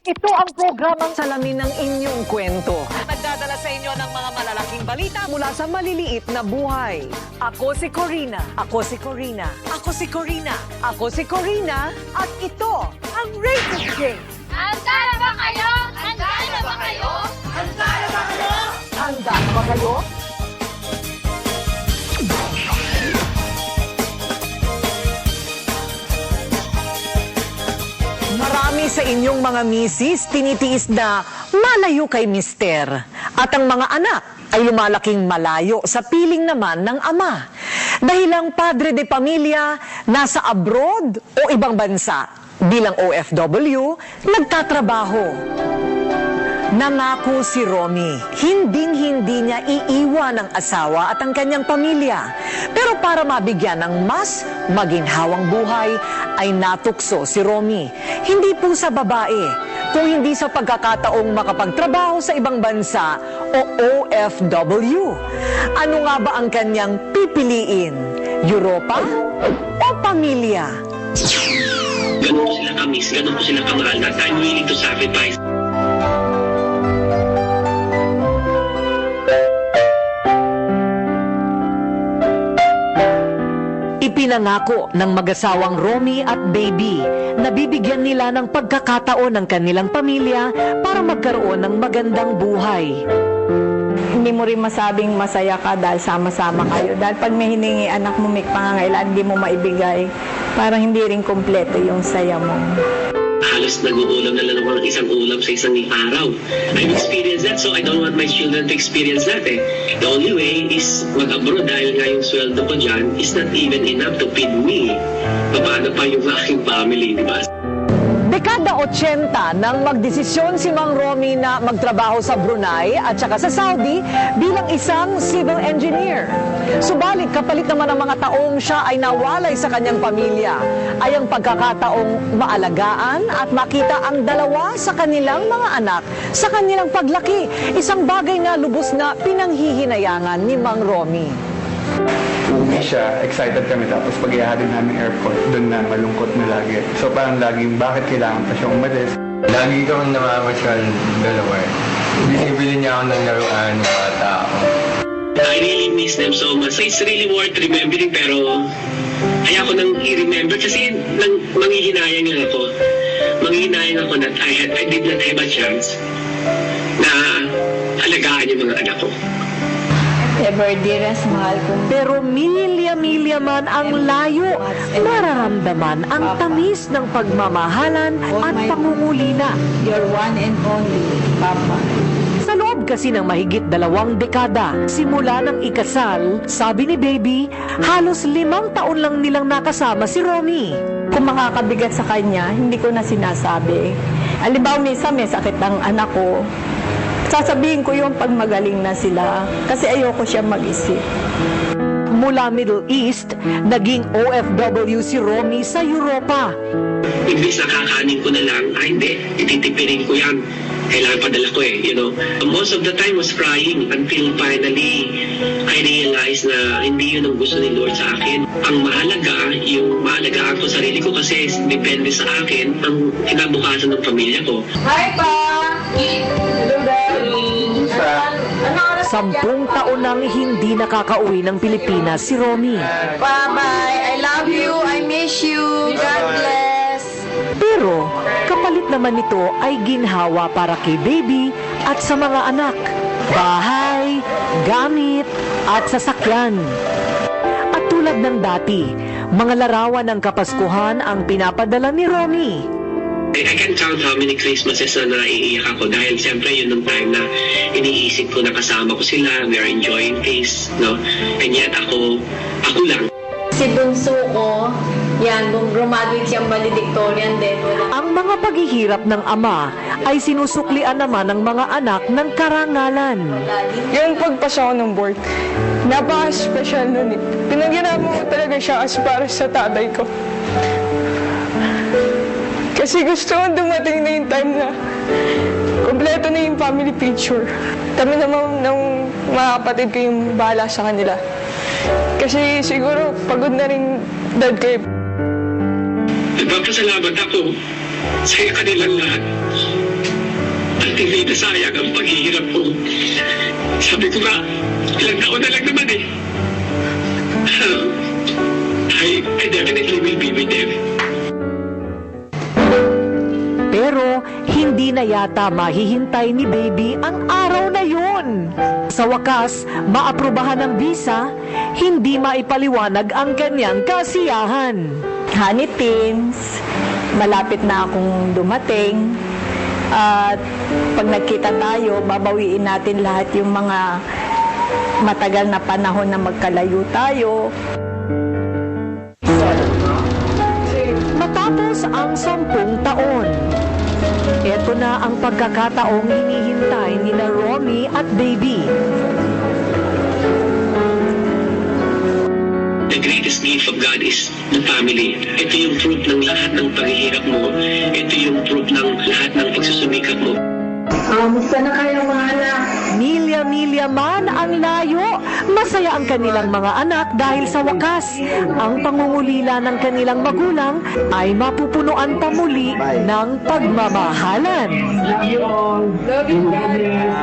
Ito ang programang salamin ng inyong kwento. Nagdadala sa inyo ng mga malalaking balita. Mula sa maliliit na buhay. Ako si Corina. Ako si Corina. Ako si Corina. Ako si Corina. At ito ang Rated Game. Marami sa inyong mga misis tinitiis na malayo kay mister. At ang mga anak ay lumalaking malayo sa piling naman ng ama. Dahil ang padre de pamilya nasa abroad o ibang bansa bilang OFW, nagtatrabaho. Nangako si Romy, hinding-hindi niya iiwan ang asawa at ang kanyang pamilya. Pero para mabigyan ng mas maginhawang buhay, ay natukso si Romy. Hindi po sa babae, kung hindi sa pagkakataong makapagtrabaho sa ibang bansa o OFW. Ano nga ba ang kanyang pipiliin? Europa o pamilya? Ganun sila kamis, ganun po sila kamahal that I'm willing to sacrifice. Ipinangako ng mag-asawang Romy at Baby na bibigyan nila ng pagkakataon ng kanilang pamilya para magkaroon ng magandang buhay. hindi mo rin masabing masaya ka dahil sama-sama kayo. Dahil pag may hiningi anak mo may pangangailangan, hindi mo maibigay. Parang hindi rin kompleto yung saya mo. Halos nag-uulam na lang ako ng isang ulam sa isang araw. I've experienced that, so I don't want my children to experience that eh. The only way is mag-abroad dahil nga yung sweldo ko dyan is not even enough to feed me. Paano pa yung aking family, di ba? Dekada 80 nang magdesisyon si Mang Romy na magtrabaho sa Brunei at saka sa Saudi bilang isang civil engineer. Subalit kapalit naman ng mga taong siya ay nawalay sa kanyang pamilya ay ang pagkakataong maalagaan at makita ang dalawa sa kanilang mga anak sa kanilang paglaki. Isang bagay na lubos na pinanghihinayangan ni Mang Romy. Uwi siya, excited kami tapos pag ihahalin namin airport, doon na malungkot na lagi. So parang laging bakit kailangan pa siya umalis? Lagi kang namamasyal dalawa eh. Binibili niya ako ng laruan ng mga tao. I really miss them so much. It's really worth remembering pero kaya ko nang i-remember kasi nang manghihinayang lang ako. Manghihinayang ako that I, had, I did not have a chance na alagaan yung mga anak ko. Ever dearest, mahal ko. Pero milya-milya man ang layo, nararamdaman ang tamis ng pagmamahalan at pangungulila. Your one and only, Papa. Sa loob kasi ng mahigit dalawang dekada, simula ng ikasal, sabi ni Baby, halos limang taon lang nilang nakasama si Romy. Kung makakabigat sa kanya, hindi ko na sinasabi. Alimbawa, minsan may sakit ang anak ko. Sasabihin ko yung pag magaling na sila kasi ayoko siya mag-isip. Mula Middle East, naging OFW si Romy sa Europa. Imbis na kakanin ko na lang, ah hindi, ititipirin ko yan. Kailangan padala ko eh, you know. Most of the time was crying until finally I realized na hindi yun ang gusto ni Lord sa akin. Ang mahalaga, yung maalagaan ko sarili ko kasi depende sa akin ang kinabukasan ng pamilya ko. Sampung taon nang hindi nakakauwi ng Pilipinas si Romy. Bye-bye. I love you. I miss you. God bless. Pero kapalit naman nito ay ginhawa para kay baby at sa mga anak. Bahay, gamit, at sasakyan. At tulad ng dati, mga larawan ng Kapaskuhan ang pinapadala ni Romy. I, I can't count how many Christmases na naiiyak ako dahil siyempre yun nung time na iniisip ko na kasama ko sila, we are enjoying things, no? And yet ako, ako lang, Si bunso ko, yan, bum- graduate siyang valedictorian din. Ang mga paghihirap ng ama ay sinusuklian naman ng mga anak ng karangalan. Yung pagpasa ko ng board, napaka-special nun eh. Pinaghirapan ko talaga siya as para sa tatay ko. Kasi gusto ko dumating na yung time na kompleto na yung family picture. Kami naman ng mga kapatid ko yung bahala sa kanila. Kasi siguro pagod na rin dad ko eh. nagpapasalamat ako sa kanilang lahat. hindi na sayang ang paghihirap ko. Sabi ko nga, ilang taon na lang naman eh. I, I definitely will be with them. Pero hindi na yata mahihintay ni baby ang araw na yun. Sa wakas, maaprubahan ng visa, hindi maipaliwanag ang kanyang kasiyahan. Honey Teens, malapit na akong dumating. At pag nagkita tayo, babawiin natin lahat yung mga matagal na panahon na magkalayo tayo. Matapos ang sampung taon, ito na ang pagkakataong hinihintay ni na Romy at Baby. The greatest gift of God is the family. Ito yung proof ng lahat ng paghihirap mo. Ito yung proof ng lahat ng pagsusumikap mo. Milya-milya man ang layo, masaya ang kanilang mga anak dahil sa wakas, ang pangungulila ng kanilang magulang ay mapupunuan pa muli ng pagmamahalan. Sige, bye-bye.